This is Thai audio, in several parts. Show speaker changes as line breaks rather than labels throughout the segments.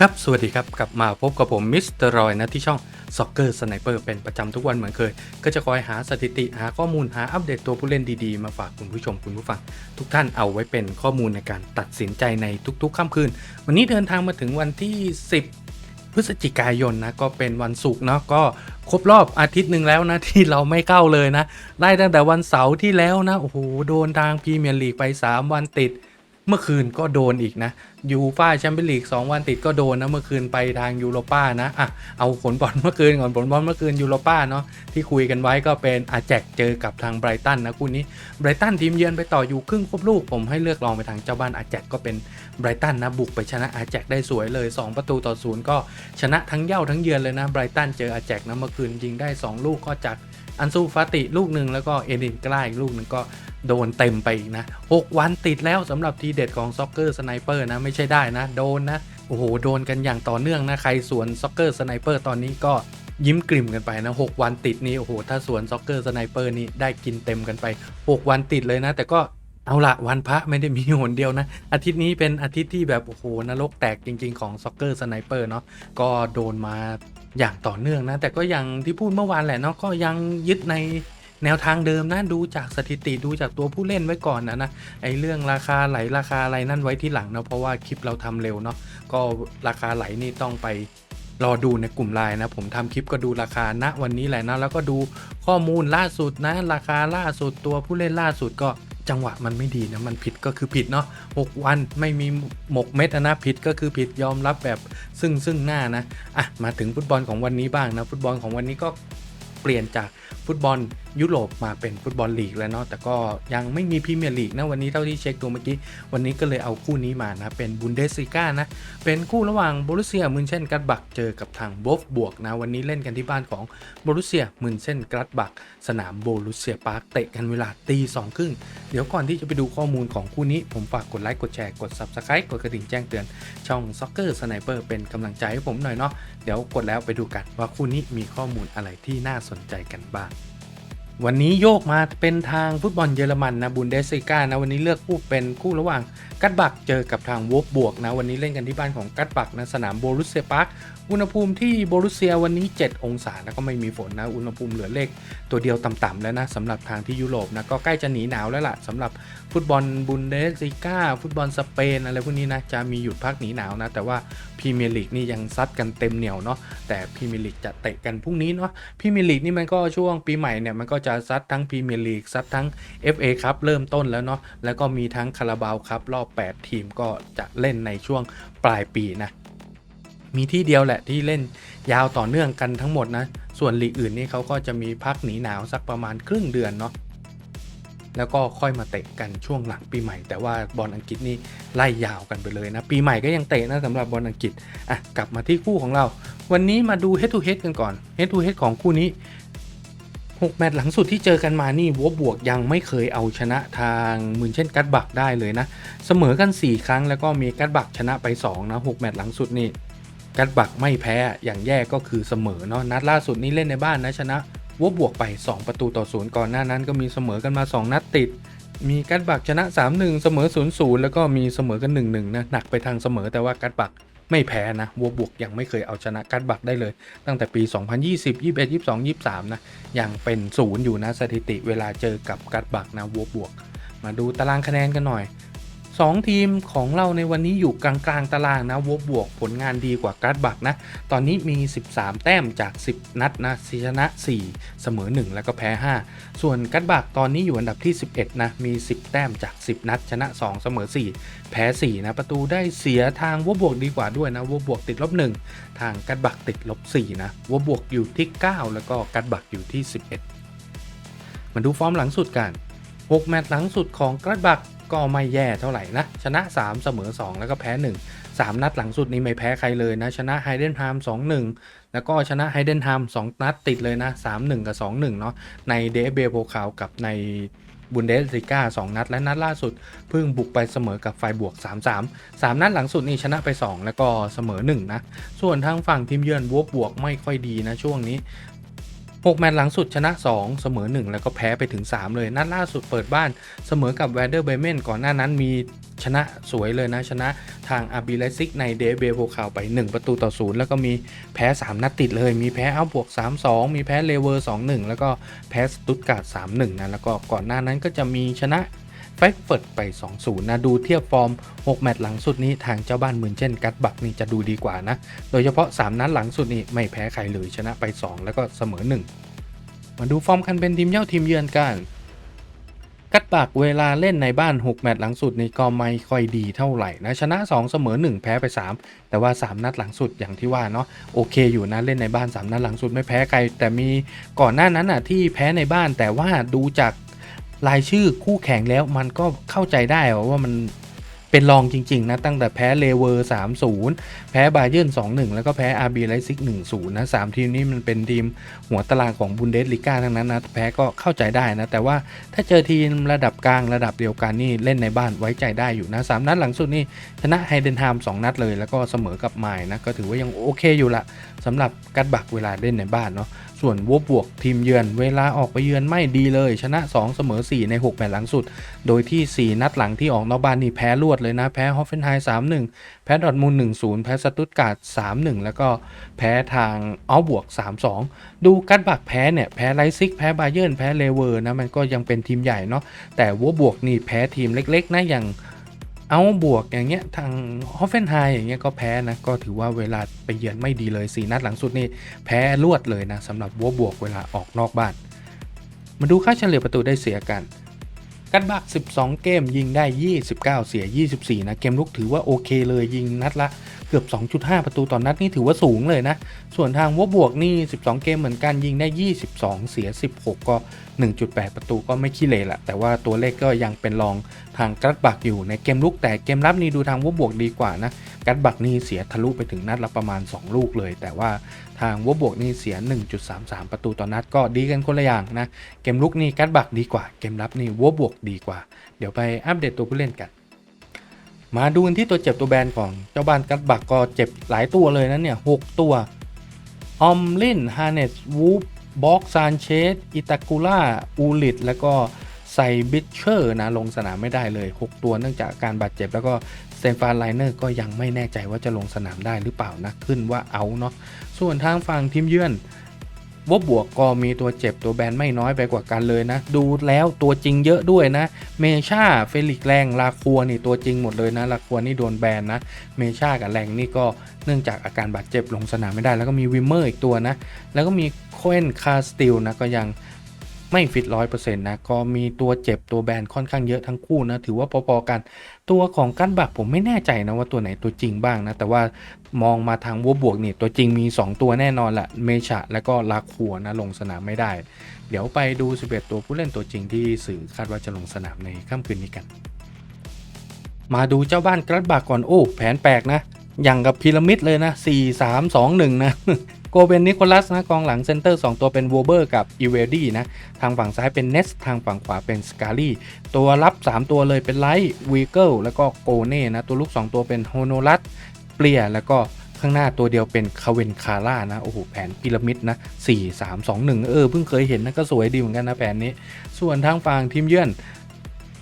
ครับ สวัสดีครับ กลับมาพบกับผมมิสเตอร์รอยนะที่ช่อง Soccer Sniper เป็นประจำทุกวันเหมือนเคย ก็จะคอยหาสถิติหาข้อมูลหาอัปเดตตัวผู้เล่นดีๆ มาฝากคุณผู้ชมคุณผู้ฟัง ทุกท่านเอาไว้เป็นข้อมูลในการตัดสินใจในทุกๆค่ำคืน วันนี้เดินทางมาถึงวันที่ 10 พฤศจิกายนนะก็เป็นวันศุกร์เนาะก็ครบรอบอาทิตย์หนึ่งแล้วนะที่เราไม่เข้าเลยนะไล่ตั้งแต่วันเสาร์ที่แล้วนะโอ้โหโดนทางพรีเมียร์ลีกไป 3 วันติด เมื่อคืนก็โดนอีกนะยูฟ่าแชมเปี้ยนลีก2วันติดก็โดนนะเมื่อคืนไปทางยูโรป้านะอะเอาผลบอลเมื่อคืนก่อนผลบอลเมื่อคืนยูโรป้าเนาะที่คุยกันไว้ก็เป็นอาแจกเจอกับทางไบรตันนะคู่นี้ไบรตันทีมเยือนไปต่ออยู่ครึ่งครบลูกผมให้เลือกลองไปทางเจ้าบ้านอาแจกก็เป็นไบรตันนะบุกไปชนะอาแจกได้สวยเลย 2 ประตูต่อศูนย์ก็ชนะทั้งเย่าทั้งเยือนเลยนะไบรตันเจออาแจกนะเมื่อคืนยิงได้ 2 ลูกก็จากอันซูฟาติลูกหนึ่งแล้วก็เอดินกล้าอีกลูกหนึ่งก็ โดนเต็มไปอีกนะ 6 วันติดแล้วสำหรับทีเด็ดของซ็อกเกอร์สไนเปอร์นะ ไม่ใช่ได้นะ โดนนะ โอ้โห โดนกันอย่างต่อเนื่องนะ ใครสวนซ็อกเกอร์สไนเปอร์ตอนนี้ก็ยิ้มกลิ่มกันไปนะ 6 วันติดนี้ โอ้โห ถ้าสวนซ็อกเกอร์สไนเปอร์นี่ได้กินเต็มกันไป 6 วันติดเลยนะ แต่ก็เอาละวันพระไม่ได้มีหนเดียวนะ อาทิตย์นี้เป็นอาทิตย์ที่แบบ โอ้โหนรกแตกจริง ๆ ของซ็อกเกอร์สไนเปอร์เนาะก็โดนมาอย่างต่อเนื่องนะ แต่ก็อย่างที่พูดเมื่อวานแหละเนาะก็ยังยึดใน แนวทางเดิมนะดูจากสถิติดูจากตัวผู้เล่นไว้ก่อนนะนะไอเรื่องราคาไหลราคาอะไรนั่นไว้ที่หลังเนาะเพราะว่าคลิปเราทำเร็วเนาะก็ราคาไหลนี่ต้องไปรอดูในกลุ่มไลน์นะ ผมทำคลิปก็ดูราคาณวันนี้แหละนะแล้วก็ดูข้อมูลล่าสุดนะ ราคาล่าสุดตัวผู้เล่นล่าสุดก็จังหวะมันไม่ดีนะ มันผิดก็คือผิดเนาะ6วันไม่มีหมกเม็ดนะผิดก็คือผิดยอมรับแบบซึ่งซึ่งหน้านะอะมาถึงฟุตบอลของวันนี้บ้างนะ ฟุตบอลของวันนี้ก็เปลี่ยนจากฟุตบอล ยุโรปมาเป็นฟุตบอลลีกแล้วเนาะแต่ก็ยังไม่มีพรีเมียร์ลีกนะวันนี้เท่าที่เช็คดูเมื่อกี้ วันนี้ก็เลยเอาคู่นี้มานะ เป็นบุนเดสซิก้านะ เป็นคู่ระหว่างโบรุเซียมุนเช่นกัดบักเจอกับทางโบฟบวกนะ วันนี้เล่นกันที่บ้านของโบรุเซียมุนเช่นกัดบัก สนามโบรุเซียพาร์คเตะกันเวลาตีสองครึ่งเดี๋ยวก่อนที่จะไปดูข้อมูลของคู่นี้ ผมฝากกดไลค์กดแชร์กด Subscribe กดกระดิ่งแจ้งเตือนช่อง Soccer Sniper เป็นกำลังใจให้ผมหน่อยเนาะเดี๋ยวกดแล้วไปดูกันว่าคู่นี้มีข้อมูลอะไรที่น่าสนใจกันบ้าง วันนี้โยกมาเป็นทางฟุตบอลเยอรมันนะบุนเดสซิก้านะวันนี้เลือกคู่เป็นคู่ระหว่างกัดบักเจอกับทางวอฟบวกนะวันนี้เล่นกันที่บ้านของกัดบักนะสนามโบรุสเซียพาร์คอุณหภูมิที่โบรุสเซียวันนี้ 7 องศาแล้วก็ไม่มีฝนนะอุณหภูมิเหลือเลขตัวเดียวต่ำๆแล้วนะสำหรับทางที่ยุโรปนะก็ใกล้จะหนีหนาวแล้วล่ะสำหรับฟุตบอลบุนเดสซิก้าฟุตบอลสเปนอะไรพวกนี้นะจะมีหยุดพักหนีหนาวนะแต่ว่าพรีเมียร์ลีกนี่ยังซัดกันเต็มเหนียวเนาะแต่พรีเมียร์ลีกจะเตะกันพรุ่งนี้เนาะพรีเมียร์ลีกนี่มันก็ช่วงปีใหม่เนี่ยมันก็จะซัดทั้งพรีเมียร์ลีกซัดทั้ง FA ครับเริ่มต้นแล้วเนาะแล้วก็มีทั้งคาราบาวครับรอบ 8 ทีมก็จะเล่นในช่วงปลายปีนะมีที่เดียวแหละที่เล่นยาวต่อเนื่องกันทั้งหมดนะส่วนลีกอื่นนี่เขาก็จะมีพักหนีหนาวสักประมาณครึ่งเดือนเนาะแล้วก็ค่อยมาเตะกันช่วงหลังปีใหม่ แต่ว่าบอลอังกฤษนี่ไล่ยาวกันไปเลยนะ ปีใหม่ก็ยังเตะนะสำหรับบอลอังกฤษอะกลับมาที่คู่ของเรา วันนี้มาดู head to head กันก่อน head to head ของคู่นี้ 6 แมตช์หลังสุดที่เจอกันมานี่วัวบวกยังไม่เคยเอาชนะทางมืนเช่นกัดบักได้เลยนะ เสมอกัน 4 ครั้งแล้วก็มีกัดบักชนะไป2นะ6แมตช์หลังสุดนี่กัดบักไม่แพ้อย่างแย่ก็คือเสมอเนาะนัดล่าสุดนี้เล่นในบ้านนะชนะวัวบวกไป 2 ประตูต่อศูนย์ก่อนหน้านั้นก็มีเสมอกันมา 2 นัดติด มีกัดบักชนะ 3-1 เสมอ 0-0 แล้วก็มีเสมอกัน 1-1นะหนักไปทางเสมอแต่ว่ากัดบัก ไม่แพ้นะวัวบวกยังไม่เคยเอาชนะกัดบักได้เลย ตั้งแต่ปี 2020 21 22 23 นะ ยังเป็นศูนย์อยู่นะสถิติเวลาเจอกับกัดบักนะวัวบวก มาดูตารางคะแนนกันหน่อย 2 ทีมของเราในวันนี้อยู่กลางๆตารางนะวัวบวกผลงานดีกว่ากัดบักนะ ตอนนี้มี 13 แต้มจาก 10 นัดนะชนะ 4 เสมอ 1 แล้วก็แพ้ 5 ส่วนกัดบักตอนนี้อยู่อันดับที่ 11 นะ มี 10 แต้มจาก 10 นัด ชนะ 2 เสมอ 4 แพ้ 4 นะ ประตูได้เสียทางวัวบวกดีกว่าด้วยนะวัวบวกติดลบ 1 ทางกัดบักติดลบ 4 นะวัวบวกอยู่ที่ 9 แล้วก็กัดบักอยู่ที่ 11 มาดูฟอร์มหลังสุดกัน 6 แมตช์หลังสุดของกัดบัก ก็ไม่แย่เท่าไหร่นะ ชนะ 3 เสมอ 2 แล้วก็แพ้ 1 3 นัดหลังสุดนี้ไม่แพ้ใครเลยนะ ชนะไฮเดนฮาม2-1 แล้วก็ชนะไฮเดนฮาม2 นัดติดเลยนะ 3-1 กับ 2-1 เนาะในเดฟเบโพคาวกับในบุนเดสลิก้า2นัด และนัดล่าสุดเพิ่งบุกไปเสมอกับไฟบวก 3-3 3 นัดหลังสุดนี่ชนะไป 2 แล้วก็เสมอ 1 นะ ส่วนทางฝั่งทีมเยือนวบวกไม่ค่อยดีนะช่วงนี้ 6 แมตช์หลังสุดชนะ 2 เสมอ 1 แล้วก็แพ้ไปถึง 3 เลย นัดล่าสุดเปิดบ้านเสมอกับแวนเดอร์เบเมนก่อนหน้านั้นมีชนะสวยเลยนะ ชนะทางอาบีเลซิกในเดเบโบคาวไป 1 ประตูต่อศูนย์แล้วก็มีแพ้ 3 นัดติดเลย มีแพ้เอาบวก 3-2 มีแพ้เลเวอร์ 2-1 แล้วก็แพ้สตุตการ์ด3-1นะแล้วก็ก่อนหน้านั้นก็จะมีชนะ แฟกเฟิร์ตไป 2-0 นะ ดูเทียบฟอร์ม 6 แมตช์หลังสุดนี้ทางเจ้าบ้านมืนเช่นกัดบักนี่จะดูดีกว่านะ โดยเฉพาะ 3 นัดหลังสุดนี่ไม่แพ้ใครเลยชนะไป 2 แล้วก็เสมอ 1 มาดูฟอร์มกันเป็นทีมเย่าทีมเยือนกัน กัดปากเวลาเล่นในบ้าน 6 แมตช์หลังสุดนี่ก็ไม่ค่อยดีเท่าไหร่นะชนะ 2 เสมอ 1 แพ้ไป 3 แต่ว่า 3 นัดหลังสุดอย่างที่ว่าเนาะโอเคอยู่นะเล่นในบ้าน 3 นัดหลังสุดไม่แพ้ใคร แต่มีก่อนหน้านั้นอะที่แพ้ในบ้านแต่ว่าดูจาก รายชื่อคู่แข่งแล้วมันก็เข้าใจได้ว่ามันเป็นรองจริง ๆ นะ ตั้งแต่แพ้เลเวอร์ 3-0 แพ้บาเยิร์น 2-1 แล้วก็แพ้อาร์บีไลซิก 1-0 นะสามทีมนี้มันเป็นทีมหัวตารางของบุนเดสลิก้าทั้งนั้นนะ แพ้ก็เข้าใจได้นะ แต่ว่าถ้าเจอทีมระดับกลางระดับเดียวกันนี่เล่นในบ้านไว้ใจได้อยู่นะสามนัดหลังสุดนี่ชนะไฮเดนฮาม2นัดเลย แล้วก็เสมอกับไมล์นะก็ถือว่ายังโอเคอยู่ละสำหรับกัดบักเวลาเล่นในบ้านเนาะส่วนวัวบวกทีมเยือนเวลาออกไปเยือนไม่ดีเลย ชนะ 2 เสมอ 4 ใน 6 แมตช์หลังสุด โดยที่ 4 นัดหลังที่ออกนอกบ้านนี่แพ้รวดเลยนะ แพ้ฮอฟเฟนไฮม์3-1 แพ้ดอทมุนด์1-0 แพ้สตุตการ์ด3-1 แล้วก็แพ้ทางเอาบวก 3-2 ดูกัดบักแพ้เนี่ย แพ้ไลซิก แพ้บาเยิร์นแพ้เลเวอร์นะมันก็ยังเป็นทีมใหญ่เนาะแต่วัวบวกนี่แพ้ทีมเล็กๆนะอย่าง เอาบวกอย่างเงี้ยทางฮอฟเฟนไฮอย่างเงี้ยก็แพ้นะก็ถือว่าเวลาไปเยือนไม่ดีเลย 4 นัดหลังสุดนี่แพ้รวดเลยนะสำหรับวัวบวกเวลาออกนอกบ้าน มาดูค่าเฉลี่ยประตูได้เสียกัน กันบัก 12 เกมยิงได้ 29 เสีย 24 นะ เกมลุกถือว่าโอเคเลยยิงนัดละ กือบ 2.5 ประตูต่อนนัดนี่ถือว่าสูงเลยนะ ส่วนทางวบวกนี่ 12 เกมเหมือนกันยิงได้ 22 เสีย 16 ก็ 1.8 ประตูก็ไม่ขี้เหร่ละแต่ว่าตัวเลขก็ยังเป็นรองทางกัดบักอยู่ในเกมลุกแต่เกมรับนี่ดูทางวบวกดีกว่านะกัดบักนี่เสียทะลุไปถึงนัดละประมาณ 2 ลูกเลย แต่ว่าทางวบวกนี่เสีย 1.33 ประตูต่อนัดก็ดีกันคนละอย่างนะเกมลุกนี่กัดบักดีกว่า เกมรับนี่วบวกดีกว่า เดี๋ยวไปอัปเดตตัวผู้เล่นกัน มาดูกันที่ตัวเจ็บตัวแบนของเจ้าบ้านกัดบักก็เจ็บหลายตัวเลยนะเนี่ยหกตัวออมลินฮาเนสวูฟบ็อกซานเชสอิตากูล่าอูลิตแล้วก็ไซบิชเชอร์นะลงสนามไม่ได้เลย 6 ตัวเนื่องจากการบาดเจ็บ แล้วก็สเตฟานไลเนอร์ก็ยังไม่แน่ใจว่าจะลงสนามได้หรือเปล่านะ ขึ้นว่าเอาเนาะส่วนทางฝั่งทีมเยือน ว่าบวกก็มีตัวเจ็บตัวแบนไม่น้อยไปกว่ากันเลยนะ ดูแล้วตัวจริงเยอะด้วยนะ เมชาเฟลิกแรงลาคัวนี่ตัวจริงหมดเลยนะลาคัวนี่โดนแบนนะ เมชากับแรงนี่ก็เนื่องจากอาการบาดเจ็บลงสนามไม่ได้ แล้วก็มีวิมเมอร์อีกตัวนะ แล้วก็มีโคเอนคาสติลนะก็ยัง ไม่ฟิตร้อยเปอร์เซ็นต์นะ ก็มีตัวเจ็บตัวแบนค่อนข้างเยอะทั้งคู่นะ ถือว่าพอๆกัน ตัวของกันบักผมไม่แน่ใจนะว่าตัวไหนตัวจริงบ้างนะ แต่ว่ามองมาทางวัวบวกนี่ตัวจริงมี 2 ตัวแน่นอนแหละเมชาแล้วก็ลาคัวนะลงสนามไม่ได้ เดี๋ยวไปดู 11 ตัวผู้เล่นตัวจริงที่สื่อคาดว่าจะลงสนามในค่ำคืนนี้กัน มาดูเจ้าบ้านกรัดบากก่อนโอ้แผนแปลกนะอย่างกับพีระมิดเลยนะ 4 3 2 1 นะ โกเบนนิโคลัสนะกองหลังเซนเตอร์ 2 ตัวเป็นว o เบอร์กับอีเวดี้นะทางฝั่งซ้ายเป็นเนสทางฝั่งขวาเป็นสกาลี่ตัวรับ 3 ตัวเลยเป็นไลท์วีเกิลแล้วก็โกเน่นะตัวลูก 2 ตัวเป็นโฮโนรัสเปลียแล้วก็ข้างหน้าตัวเดียวเป็นคาเวนคาร่านะ โอ้โห แผนพีระมิดนะ4 3 2 1 เออ เพิ่งเคยเห็นนะก็สวยดีเหมือนกันนะแผนนี้ ส่วนทางฝั่งทีมเยือน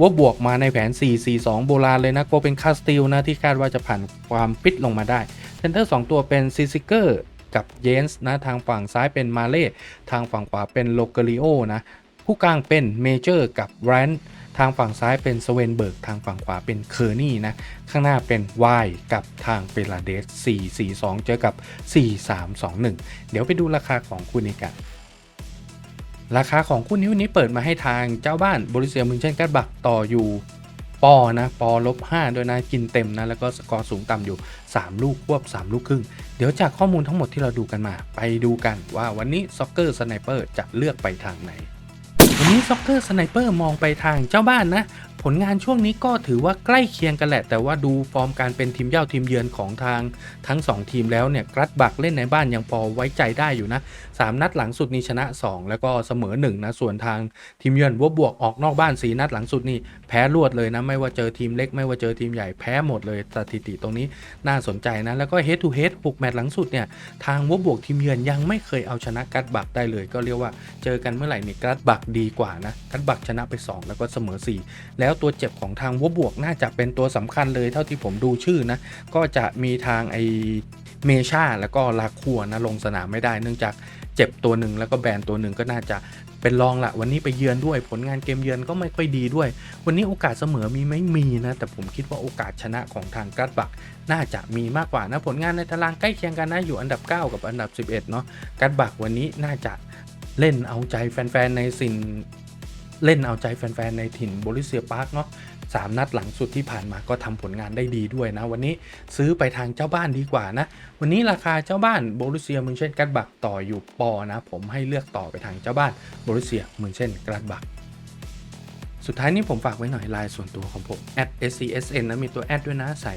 วบบวกมาในแผน 4-4-2 โบราณเลยนะก็เป็นคาสติลนะที่คาดว่าจะผ่านความฟิตลงมาได้เซนเตอร์ 2 ตัวเป็นซิซิเกอร์ กับเยนส์นะทางฝั่งซ้ายเป็นมาเล่ทางฝั่งขวาเป็นโลเกริโอนะผู้กลางเป็นเมเจอร์กับแรนทางฝั่งซ้ายเป็นสเวนเบิร์กทางฝั่งขวาเป็นเคอร์นี่นะ ข้างหน้าเป็นวายกับทางเปลาเดส 4-4-2 เจอกับ 4-3-2-1 เดี๋ยวไปดูราคาของคู่นี้กัน ราคาของคู่นิ้วนี้เปิดมาให้ทางเจ้าบ้านบริเซียมุนเช่นกัดบักต่ออยู่ ปอนะปอลบ5โดยนะกินเต็มนะแล้วก็สกอร์สูงต่ำอยู่ 3 ลูกควบ 3 ลูกครึ่ง เดี๋ยวจากข้อมูลทั้งหมดที่เราดูกันมา ไปดูกันว่าวันนี้ซ็อกเกอร์สไนเปอร์จะเลือกไปทางไหนวันนี้ซ็อกเกอร์สไนเปอร์มองไปทางเจ้าบ้านนะ ผลงานช่วงนี้ก็ถือว่าใกล้เคียงกันแหละ แต่ว่าดูฟอร์มการเป็นทีมเย่าทีมเยือนของทางทั้ง 2 ทีมแล้วเนี่ยกรัดบักเล่นในบ้านยังพอไว้ใจได้อยู่นะ3นัดหลังสุดนี้ชนะ 2 แล้วก็เสมอ1นะส่วนทางทีมเยือนวบวกออกนอกบ้าน4นัดหลังสุดนี่แพ้รวดเลยนะไม่ว่าเจอทีมเล็กไม่ว่าเจอทีมใหญ่แพ้หมดเลยสถิติตรงนี้น่าสนใจนะแล้วก็ head to head 6แมตช์หลังสุดเนี่ยทางวัวบวกทีมเยือนยังไม่เคยเอาชนะกัดบักได้เลย ก็เรียกว่าเจอกันเมื่อไหร่นี่กัดบักดีกว่านะกัดบักชนะไป 2 แล้วก็เสมอ 4 แล้วแล้วตัวเจ็บของทางวัวบวกน่าจะเป็นตัวสำคัญเลยเท่าที่ผมดูชื่อนะ ก็จะมีทางไอเมชาแล้วก็ลาคัวนะลงสนามไม่ได้ เนื่องจากเจ็บตัวหนึ่งแล้วก็แบนตัวหนึ่งก็น่าจะเป็นรองละวันนี้ไปเยือนด้วยผลงานเกมเยือนก็ไม่ค่อยดีด้วย วันนี้โอกาสเสมอมีไหม่มีนะ แต่ผมคิดว่าโอกาสชนะของทางกราดบัก น่าจะมีมากกว่านะผลงานในตารางใกล้เคียงกันนะอยู่อันดับ 9 กับอันดับ 11เนาะกราดบักวันนี้น่าจะเล่นเอาใจแฟนๆในสิ่ง เล่นเอาใจแฟนๆ ในถิ่นโบลิเซียพาร์คเนาะสามนัดหลังสุดที่ผ่านมาก็ทำผลงานได้ดีด้วยนะ วันนี้ซื้อไปทางเจ้าบ้านดีกว่านะ วันนี้ราคาเจ้าบ้านโบรุเซียมึงเช่นกราดบักต่ออยู่ปอนะ ผมให้เลือกต่อไปทางเจ้าบ้านโบรุเซียมึงเช่นกราดบัก สุดท้ายนี้ผมฝากไว้หน่อยไลน์ส่วนตัวของผม @scsn นะมีตัวแอดด้วยนะใส่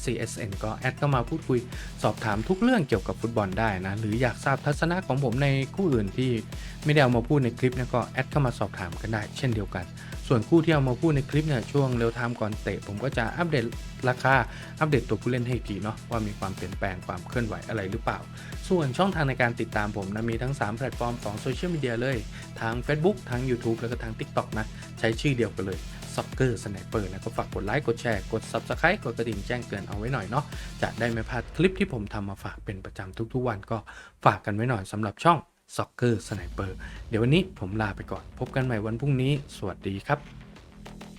@scsn ก็แอดก็มาพูดคุยสอบถามทุกเรื่องเกี่ยวกับฟุตบอลได้นะ หรืออยากทราบทัศนะของผมในคู่อื่นที่ไม่ได้เอามาพูดในคลิปนะก็แอดเข้ามาสอบถามกันได้ เช่นเดียวกัน ส่วนคู่ที่เอามาพูดในคลิปเนี่ยช่วงเร็วไทม์ก่อนเตะ ผมก็จะอัปเดตราคาอัปเดตตัวผู้เล่นให้อีกทีเนาะว่ามีความเปลี่ยนแปลงความเคลื่อนไหวอะไรหรือเปล่า ส่วนช่องทางในการติดตามผมนะมีทั้ง 3 แพลตฟอร์มของโซเชียลมีเดียเลยทาง Facebook ทาง YouTube แล้วก็ทาง TikTok นะใช้ชื่อเดียวกันเลย Soccer Sniper นะก็ฝากกดไลค์กดแชร์กด Subscribe กดกระดิ่งแจ้งเตือนเอาไว้หน่อยเนาะจะได้ไม่พลาดคลิปที่ผมทำมาฝากเป็นประจำทุกๆวันก็ฝากกันไว้หน่อยสำหรับช่อง Soccer Sniper เดี๋ยววันนี้ผมลาไปก่อน พบกันใหม่วันพรุ่งนี้ สวัสดีครับ